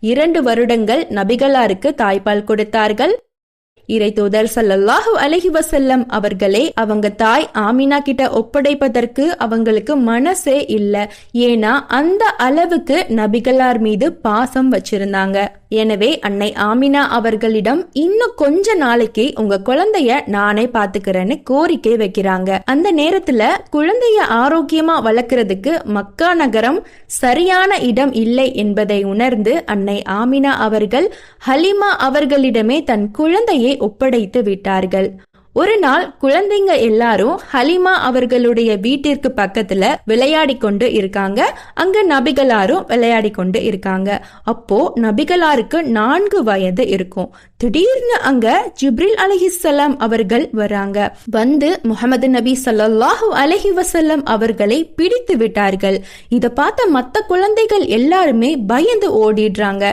இரண்டு வருடங்கள் நபிகளாருக்கு தாய்ப்பால் கொடுத்தார்கள். இறை தூதர் சல்லல்லாஹு அலஹி வசல்லம் அவர்களே அவங்க தாய் ஆமினா கிட்ட ஒப்படைப்பதற்கு அவங்களுக்கு மனசே இல்ல. ஏன்னா அந்த அளவுக்கு நபிகளார் மீது பாசம் வச்சிருந்தாங்க. எனவே அன்னை ஆமினா அவர்களிடம் இன்னும் கொஞ்ச நாளைக்கு உங்க குழந்தைய நானே பாத்துக்கிறேன்னு கோரிக்கை வைக்கிறாங்க. அந்த நேரத்துல குழந்தைய ஆரோக்கியமா வளர்க்கறதுக்கு மக்கா நகரம் சரியான இடம் இல்லை என்பதை உணர்ந்து அன்னை ஆமினா அவர்கள் ஹலிமா அவர்களிடமே தன் குழந்தையை ஒப்படைத்து விட்டார்கள். ஒரு நாள் குழந்தைங்க எல்லாரும் ஹலிமா அவர்களுடைய வீட்டிற்கு பக்கத்துல விளையாடி கொண்டு இருக்காங்க. அங்க நபிகளாரும் விளையாடி கொண்டு இருக்காங்க. அப்போ நபிகளாருக்கு நான்கு வயது இருக்கும். திடீர்னு அங்க ஜிப்ரில் அலஹிசல்லாம் அவர்கள் வராங்க. வந்து முகமது நபி சல்லாஹூ அலஹி வசல்லம் அவர்களை பிடித்து விட்டார்கள். இத பார்த்த மத்த குழந்தைகள் எல்லாருமே பயந்து ஓடிடுறாங்க.